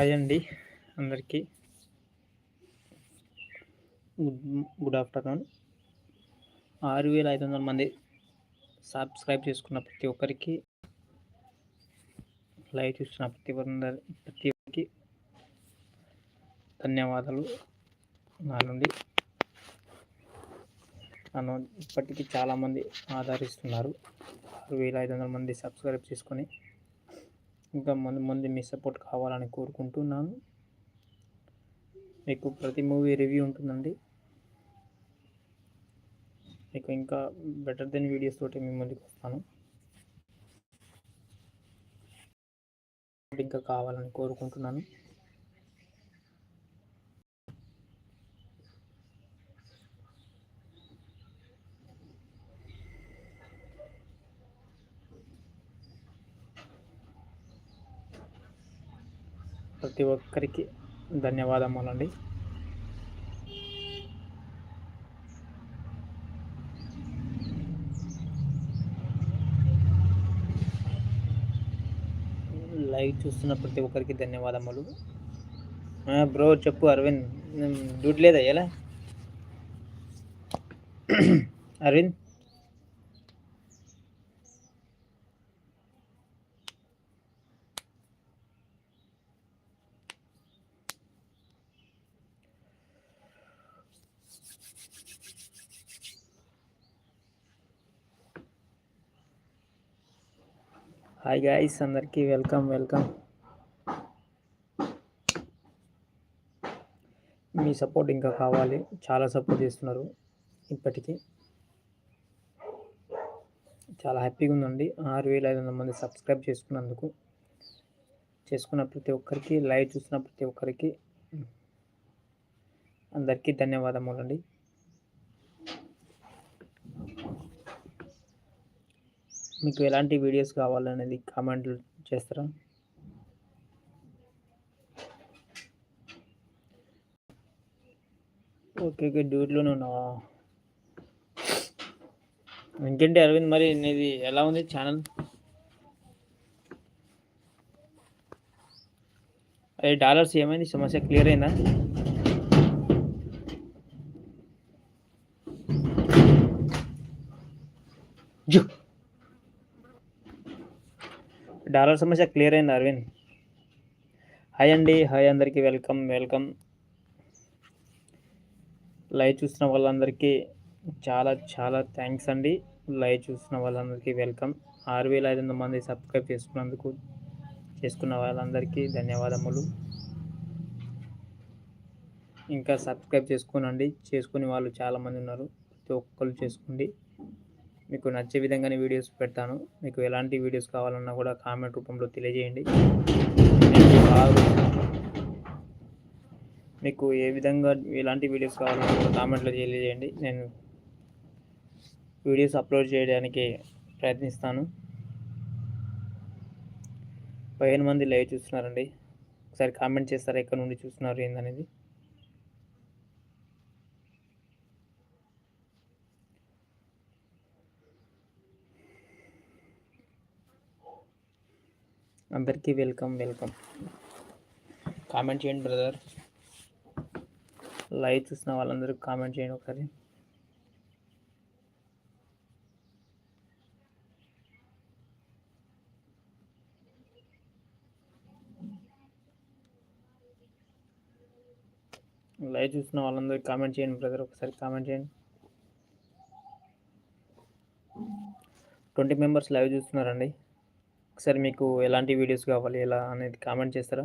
Hi అండి అందరికీ. Good good afternoon. ఆరు వేల ఐదు వందల మంది సబ్స్క్రైబ్ చేసుకున్న ప్రతి ఒక్కరికి లైవ్ చూస్తున్న ప్రతి ఒక్కరి ప్రతి ఒక్కరికి ధన్యవాదాలు. నా నుండి నన్ను ఇప్పటికీ చాలామంది ఆదరిస్తున్నారు. ఆరు వేల ఐదు వందల మంది సబ్స్క్రైబ్ చేసుకొని ఇంకా మంది మంది మీ సపోర్ట్ కావాలని కోరుకుంటున్నాను. మీకు ప్రతి మూవీ రివ్యూ ఉంటుందండి. మీకు ఇంకా బెటర్ దెన్ వీడియోస్ తోటి మీ ముందుకు వస్తాను. ఇంకా కావాలని కోరుకుంటున్నాను. ప్రతి ఒక్కరికి ధన్యవాదములండి. లైవ్ చూస్తున్న ప్రతి ఒక్కరికి ధన్యవాదములు. బ్రో చెప్పు అరవింద్. డ్యూటీ లేదా ఎలా? అరవింద్? హాయ్ గాయస్ అందరికీ వెల్కమ్ వెల్కమ్ మీ సపోర్ట్ ఇంకా కావాలి చాలా సపోర్ట్ చేస్తున్నారు ఇప్పటికీ. చాలా హ్యాపీగా ఉందండి. ఆరు వేల ఐదు వందల మంది సబ్స్క్రైబ్ చేసుకున్నందుకు చేసుకున్న ప్రతి ఒక్కరికి లైవ్ చూసిన ప్రతి ఒక్కరికి అందరికీ ధన్యవాదములండి. మీకు ఎలాంటి వీడియోస్ కావాలనేది కామెంట్లు చేస్తారా? ఓకే ఓకే డ్యూటీలోనే ఉన్నావా? ఇంకేంటి అరవింద్ మరి నీది ఎలా ఉంది ఛానల్ అదే డాలర్స్ ఏమైంది? సమస్య క్లియర్ అయిందా? జూ! డాలర్ సమస్య క్లియర్ అయింది అరవింద్. హాయ్ అండి హాయ్ అందరికీ వెల్కమ్ వెల్కమ్. లైవ్ చూసిన వాళ్ళందరికీ చాలా చాలా థ్యాంక్స్ అండి. లైవ్ చూసిన వాళ్ళందరికీ వెల్కమ్. ఆరు వేల ఐదు వందల మంది సబ్స్క్రైబ్ చేసుకున్నందుకు చేసుకున్న వాళ్ళందరికీ ధన్యవాదములు. ఇంకా సబ్స్క్రైబ్ చేసుకోనండి. చేసుకునే వాళ్ళు చాలామంది ఉన్నారు. ప్రతి ఒక్కరు చేసుకోండి. మీకు నచ్చే విధంగానే వీడియోస్ పెడతాను. మీకు ఎలాంటి వీడియోస్ కావాలన్నా కూడా కామెంట్ రూపంలో తెలియజేయండి. మీకు ఏ విధంగా ఎలాంటి వీడియోస్ కావాలన్నా కూడా కామెంట్లో తెలియజేయండి. నేను వీడియోస్ అప్లోడ్ చేయడానికి ప్రయత్నిస్తాను. పదిహేను మంది లైవ్ చూస్తున్నారండి. ఒకసారి కామెంట్ చేస్తారా? ఎక్కడ నుండి చూస్తున్నారు? ఏందనేది? అందరికీ వెల్కమ్ వెల్కమ్. కామెంట్ చేయండి బ్రదర్. లైవ్ చూసిన వాళ్ళందరూ కామెంట్ చేయండి ఒకసారి. లైవ్ చూసిన వాళ్ళందరూ కామెంట్ చేయండి బ్రదర్. ఒకసారి కామెంట్ చేయండి. ట్వంటీ మెంబర్స్ లైవ్ చూస్తున్నారండి. ఒకసారి మీకు ఎలాంటి వీడియోస్ కావాలి ఎలా అనేది కామెంట్ చేస్తారా?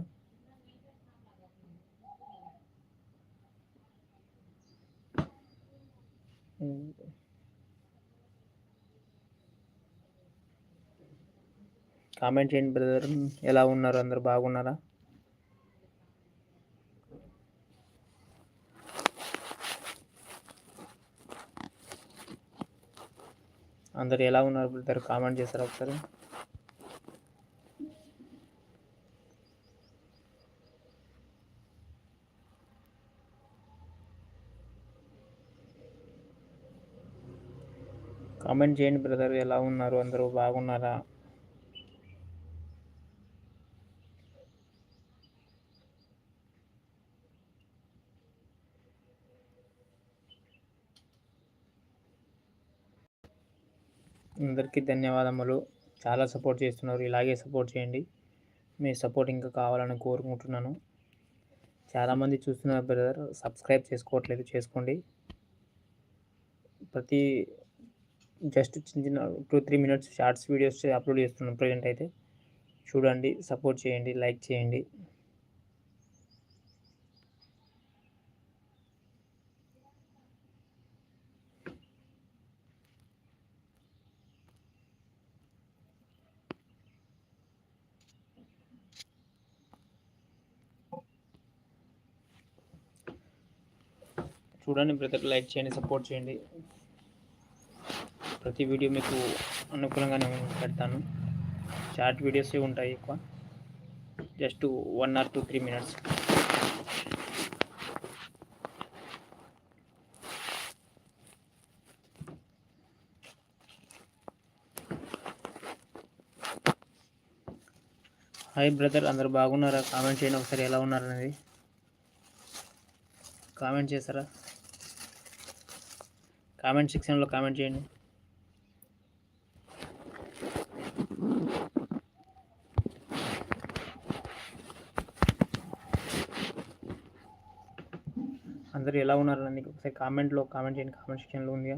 కామెంట్ చేయండి బ్రదర్. ఎలా ఉన్నారు? అందరు బాగున్నారా? అందరు ఎలా ఉన్నారు బ్రదర్? కామెంట్ చేస్తారా ఒకసారి? కామెంట్ చేయండి బ్రదర్ ఎలా ఉన్నారు? అందరూ బాగున్నారా? అందరికీ ధన్యవాదములు. చాలా సపోర్ట్ చేస్తున్నారు. ఇలాగే సపోర్ట్ చేయండి. మీ సపోర్ట్ ఇంకా కావాలని కోరుకుంటున్నాను. చాలామంది చూస్తున్నారు బ్రదర్ సబ్స్క్రైబ్ చేసుకోవట్లేదు చేసుకోండి. ప్రతి జస్ట్ చిన్న చిన్న two three minutes shorts videos upload చేస్తున్నాను ప్రజెంట్ అయితే. చూడండి సపోర్ట్ చేయండి లైక్ చేయండి. చూడండి బ్రదర్ లైక్ చేయండి సపోర్ట్ చేయండి. ప్రతి వీడియో మీకు అనుకూలంగానే పెడతాను. షార్ట్ వీడియోసే ఉంటాయి ఎక్కువ. Just one or two three minutes. Hi brother అందరు బాగున్నారా? కామెంట్ చేయండి ఒకసారి ఎలా ఉన్నారనేది కామెంట్ చేస్తారా? కామెంట్ సెక్షన్లో కామెంట్ చేయండి. అందరూ ఎలా ఉన్నారు అనేది ఒకసారి కామెంట్లో కామెంట్ చేయండి కామెంట్ సెక్షన్లో ఉందిగా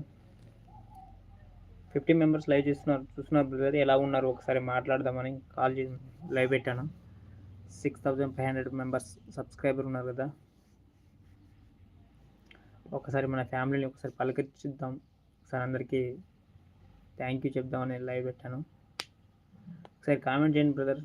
ఫిఫ్టీ మెంబర్స్ లైవ్ చేస్తున్నారు చూస్తున్నారు బ్రదర్ ఎలా ఉన్నారు? ఒకసారి మాట్లాడదామని కాల్ చేసి లైవ్ పెట్టాను. Six thousand five hundred members subscriber ఉన్నారు కదా. ఒకసారి మన ఫ్యామిలీని ఒకసారి పలకరించుద్దాం ఒకసారి అందరికీ థ్యాంక్ యూ చెప్దామని లైవ్ పెట్టాను. ఒకసారి కామెంట్ చేయండి బ్రదర్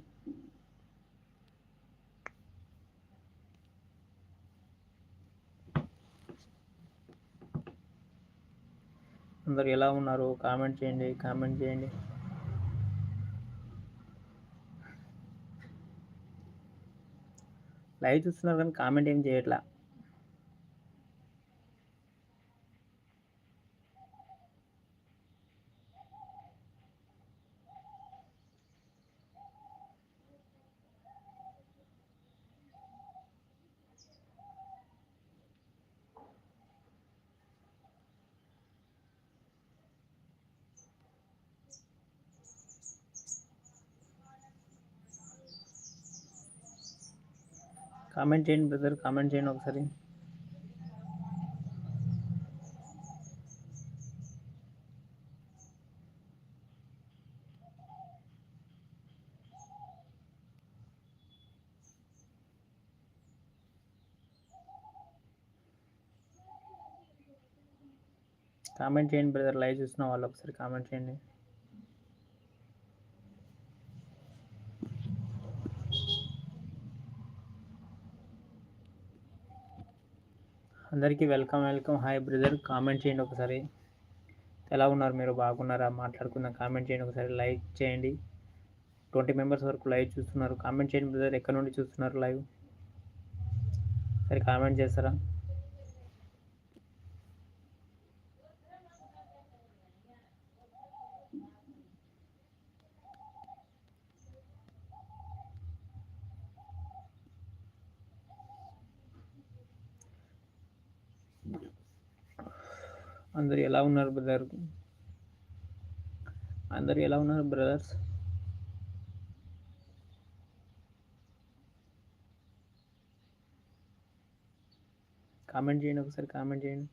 అందరు ఎలా ఉన్నారు? కామెంట్ చేయండి కామెంట్ చేయండి. లైవ్ చూస్తున్నారు కానీ కామెంట్ ఏం చేయట్లా? కామెంట్ చేయండి బ్రదర్ కామెంట్ చేయండి ఒకసారి. కామెంట్ చేయండి బ్రదర్ లైవ్ చూసిన వాళ్ళు ఒకసారి కామెంట్ చేయండి. అందరికీ welcome welcome. Hi brother comment చేయండి ఒకసారి. ఎలా ఉన్నారు మీరు? బాగున్నారా? మాట్లాడుకుందాం. కామెంట్ చేయండి ఒకసారి. లైక్ చేయండి. ట్వంటీ మెంబర్స్ వరకు లైవ్ చూస్తున్నారు. కామెంట్ చేయండి బ్రదర్ ఎక్కడ నుండి చూస్తున్నారు లైవ్ సరే కామెంట్ చేస్తారా? అందరు ఎలా ఉన్నారు బ్రదర్ అందరు ఎలా ఉన్నారు బ్రదర్స్ కామెంట్ చేయండి ఒకసారి కామెంట్ చేయండి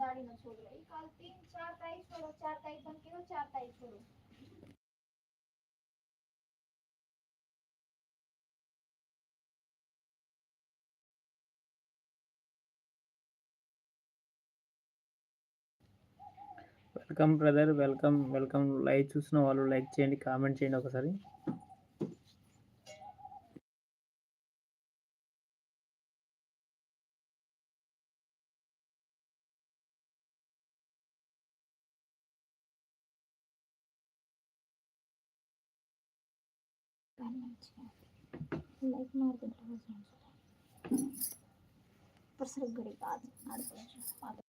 गाड़ी में छोड़ रही कल तीन चार तारीख छोड़ो चार तारीख welcome brother welcome welcome live చూసిన వాళ్ళు లైక్ చేయండి కామెంట్ చేయండి ఒకసారి. లైక్ మార్కెట్ కాదు.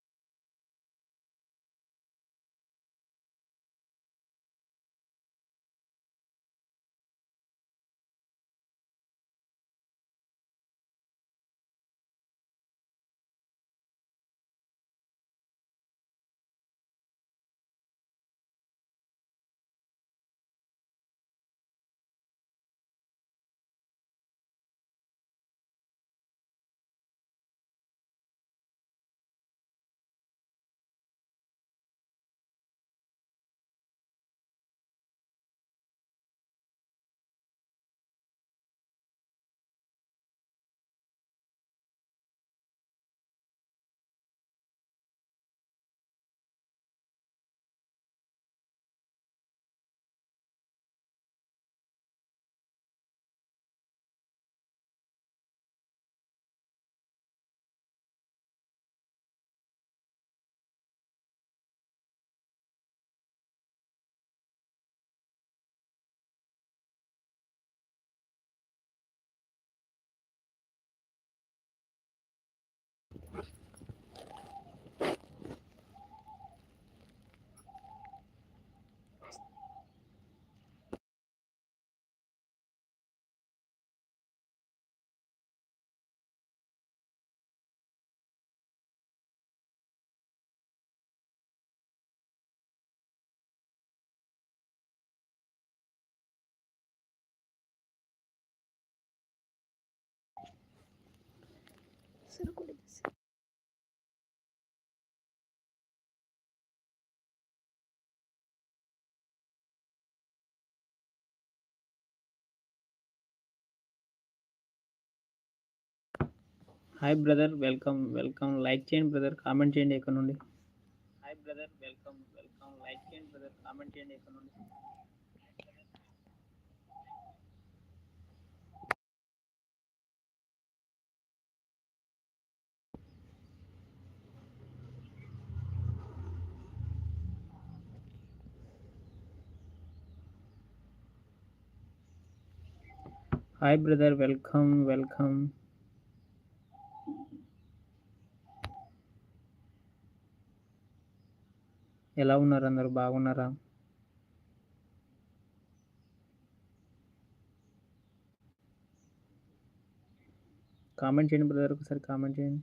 Hi brother welcome welcome like చేయండి బ్రదర్ కామెంట్ చేయండి ఇక్కడ నుండి. Hi brother welcome welcome like చేయండి బ్రదర్ కామెంట్ చేయండి ఇక్కడ నుండి. హాయ్ బ్రదర్ వెల్కమ్ వెల్కమ్ ఎలా ఉన్నారు? అందరు బాగున్నారా? కామెంట్ చేయండి బ్రదర్ ఒకసారి కామెంట్ చేయండి.